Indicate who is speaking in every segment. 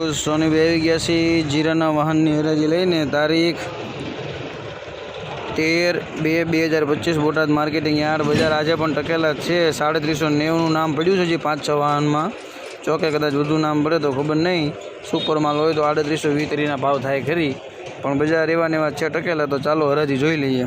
Speaker 1: સોનીભાઈ આવી ગયા છે જીરાના વાહનની હરાજી લઈને. તારીખ તેર બે બે હજાર પચીસ બોટાદ માર્કેટિંગ યાર્ડ બજાર. આજે પણ ટકેલા છે. સાડત્રીસો નેવુંનું નામ પડ્યું છે જે પાંચ છ વાહનમાં. ચોકે કદાચ વધુ નામ પડે તો ખબર નહીં. સુપર માલ હોય તો આડત્રીસો વીતરીના ભાવ થાય ખરી. પણ બજાર એવા ને એવા છે ટકેલા તો ચાલો હરાજી જોઈ લઈએ.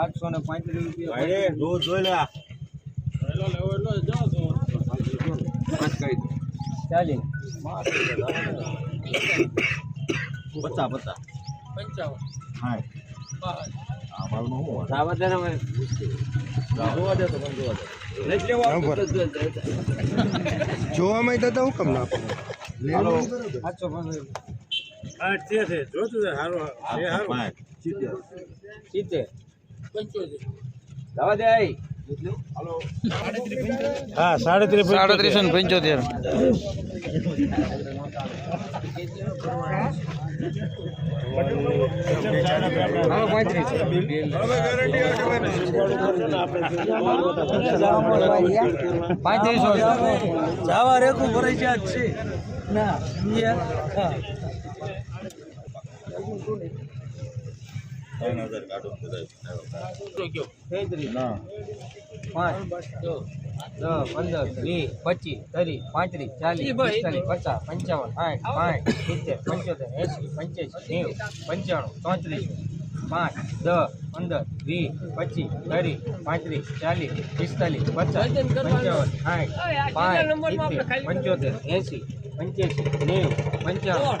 Speaker 1: આઠસો ને પાંત્રીસ રૂપિયા ચાલીસ.
Speaker 2: પચાસ પચાસ. હા
Speaker 3: જોવામાં તો હું કમ ના
Speaker 1: આઠસો પંદર સિત્તેર.
Speaker 3: હા સાડત્રીસ
Speaker 1: સાડત્રીસો ને પંચોતેર. પાંત્રીસો
Speaker 3: જાવા રેખું ભરાઈ ગયા જ છે ના. હા
Speaker 1: પાંચ દસ પંદર વીસ પચીસ ત્રીસ પાંત્રીસ ચાલીસ પિસ્તાલીસ પચાસ પંચાવન સાઠ પાંચ સિત્તેર પંચોતેર એંસી પંચ્યાસી નેવું પંચાણું ચોત્રીસ પાંચ દસ પંદર વીસ પચીસ ત્રીસ પાંત્રીસ ચાલીસ પિસ્તાલીસ પચાસ પંચાવન સાઠ પાંચ પંચોતેર એંસી પંચ્યાસી નેવું પંચાણું.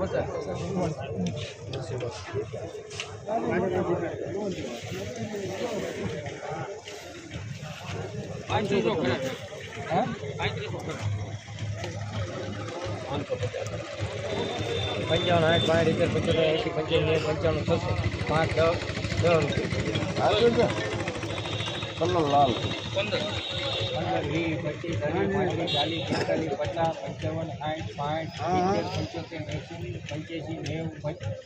Speaker 1: પચાસ હા પાંત્રીસો ખરા પંચાવન આઠ પાંચ રીતે પંચોતેર એસી પંચાવન પંચાવન છસો પાંચ દસ દસ
Speaker 3: લાલ.
Speaker 1: પંદર પંદર વીસ પચીસ ત્રીસ પાંત્રીસ ચાલીસ પિસ્તાલીસ પચાસ પંચાવન. સાઠ પાંઠ પંચોતેર એંસી પંચ્યાસી નેવું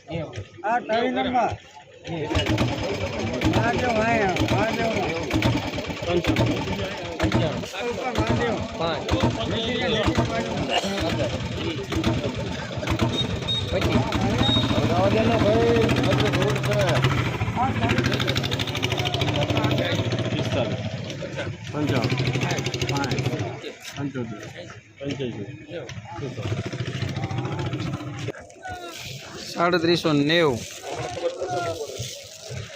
Speaker 1: નેવું
Speaker 3: આ ટાઈ નંબર આયા
Speaker 1: પાંચ પચીસ
Speaker 3: પંચાવન. પાંચ પંચોતેર. પંચ્યાસી
Speaker 1: સાડત્રીસો નેવું.